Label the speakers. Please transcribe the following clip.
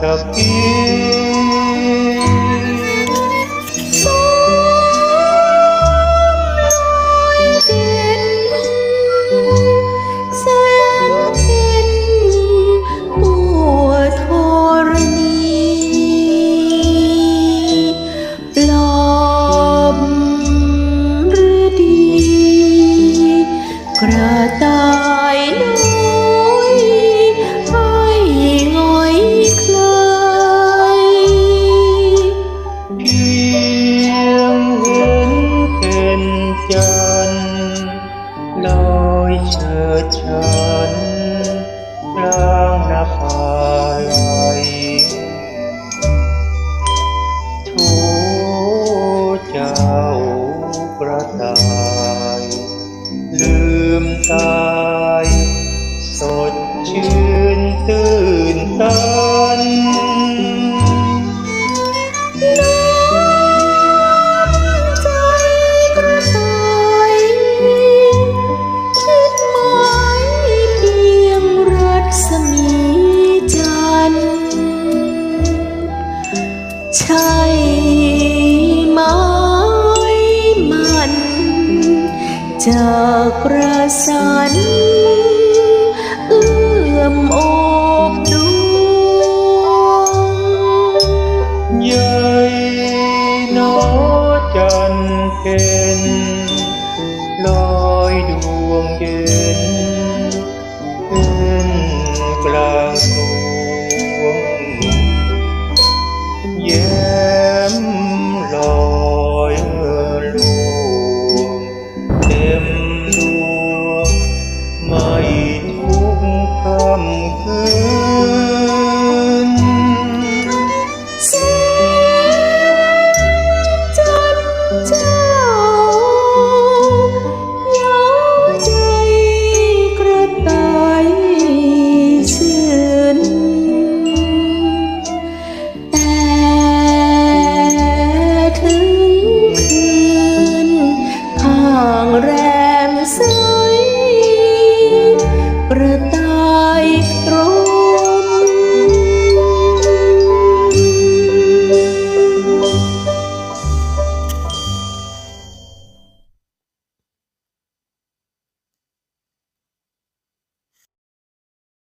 Speaker 1: help me. ิเชิดฉันกลางนภายัยทูเจ้ากระตายลืมตาย สดชื่นตื่นตา
Speaker 2: จากราสันเอื้อมโอบดวงเย้ยน้อจันเพ็ญ